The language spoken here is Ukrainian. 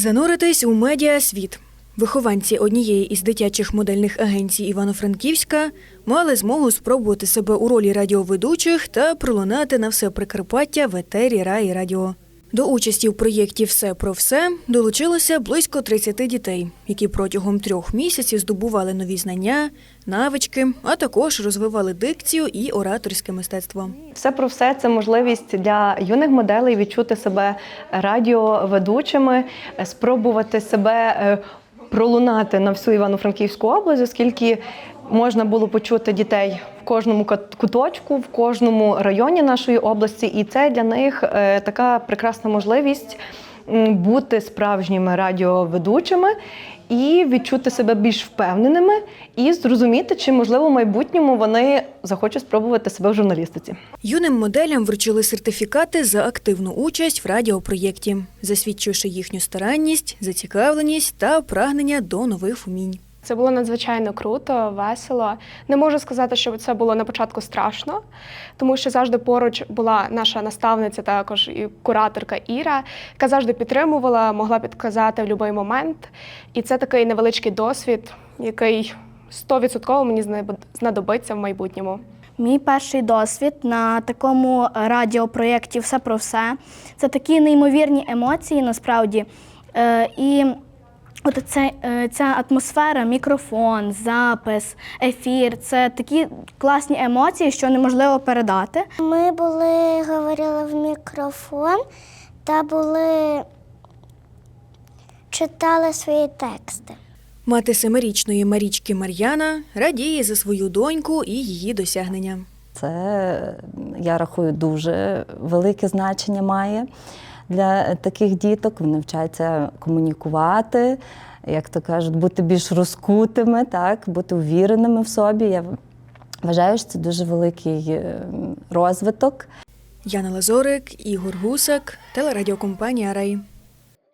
Зануритись у медіасвіт. Вихованці однієї із дитячих модельних агенцій Івано-Франківська мали змогу спробувати себе у ролі радіоведучих та пролунати на все Прикарпаття в етері Раї Радіо. До участі в проєкті Все про все долучилося близько 30 дітей, які протягом трьох місяців здобували нові знання, навички, а також розвивали дикцію і ораторське мистецтво. Все про все це можливість для юних моделей відчути себе радіоведучими, спробувати себе е, пролунати на всю Івано-Франківську область, оскільки можна було почути дітей в кожному кут- куточку, в кожному районі нашої області, і це для них е, така прекрасна можливість бути справжніми радіоведучими і відчути себе більш впевненими, і зрозуміти, чи можливо в майбутньому вони захочуть спробувати себе в журналістиці. Юним моделям вручили сертифікати за активну участь в радіопроєкті, засвідчивши їхню старанність, зацікавленість та прагнення до нових вмінь. Це було надзвичайно круто, весело. Не можу сказати, що це було на початку страшно, тому що завжди поруч була наша наставниця, також і кураторка Іра, яка завжди підтримувала, могла підказати в будь-який момент. І це такий невеличкий досвід, який 100% мені знадобиться в майбутньому. Мій перший досвід на такому радіопроєкті Все про все. Це такі неймовірні емоції насправді. Е, і от це, е, ця атмосфера, мікрофон, запис, ефір це такі класні емоції, що неможливо передати. Ми були, говорили в мікрофон та були читали свої тексти. Мати семирічної Марічки Мар'яна радіє за свою доньку і її досягнення. Це, я рахую, дуже велике значення має для таких діток. Вони вчаться комунікувати, як то кажуть, бути більш розкутими, так, бути увіреними в собі. Я вважаю, що це дуже великий е, розвиток. Яна Лазорик, Ігор Гусак, телерадіокомпанія Рай.